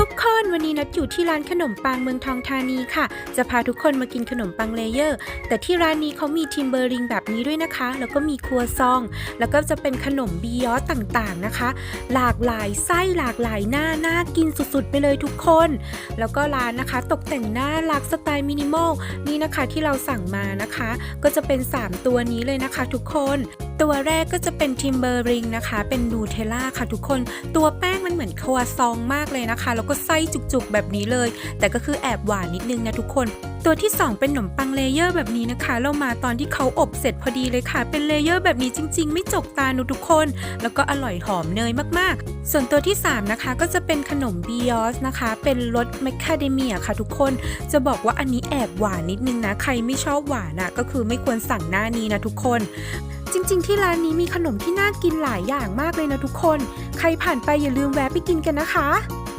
ทุกคนวันนี้นัดอยู่ที่ร้านขนมปังเมืองทองธานีค่ะ จะพาทุกคนมากินขนมปังเลเยอร์ แต่ที่ร้านนี้เขามีทิมเบอร์ริงแบบนี้ด้วยนะคะ แล้วก็มีครัวซอง แล้วก็จะเป็นขนมบียอสต่างๆนะคะ หลากหลายไส้หลากหลายหน้าน่ากินสุดๆ ไปเลยทุกคน แล้วก็ร้านนะคะตกแต่งหน้ารักสไตล์มินิมอลนี่นะคะที่เราสั่งมานะคะ ก็จะเป็น 3 ตัวนี้เลยนะคะ ทุกคน ตัวแรกก็จะเป็นทิมเบอร์ริงนะคะ เป็นนูเทลล่าค่ะทุกคน ตัวแป้งมันเหมือนครัวซองมากเลยนะคะ แล้วก็ไส้จุกๆแบบนี้เลย แต่ก็คือแอบหวานนิดนึงนะทุกคน ตัวที่ 2 เป็นขนมปังเลเยอร์แบบนี้นะคะ เรามาตอนที่เขาอบเสร็จพอดีเลยค่ะ เป็นเลเยอร์แบบนี้จริง ๆ ไม่จกตาหนูทุกคน แล้วก็อร่อยหอมเนยมากๆ ส่วนตัวที่ 3 นะคะ ก็จะเป็นขนมบียอสนะคะ เป็นรสแมคคาเดเมียค่ะทุกคน จะบอกว่าอันนี้แอบหวานนิดนึงนะ ใครไม่ชอบหวานอะก็คือไม่ควรสั่งหน้านี้นะทุกคน จริง ๆ ที่ร้านนี้มีขนมที่น่ากินหลายอย่างมากเลยนะทุกคน ใครผ่านไปอย่าลืมแวะไปกินกันนะคะ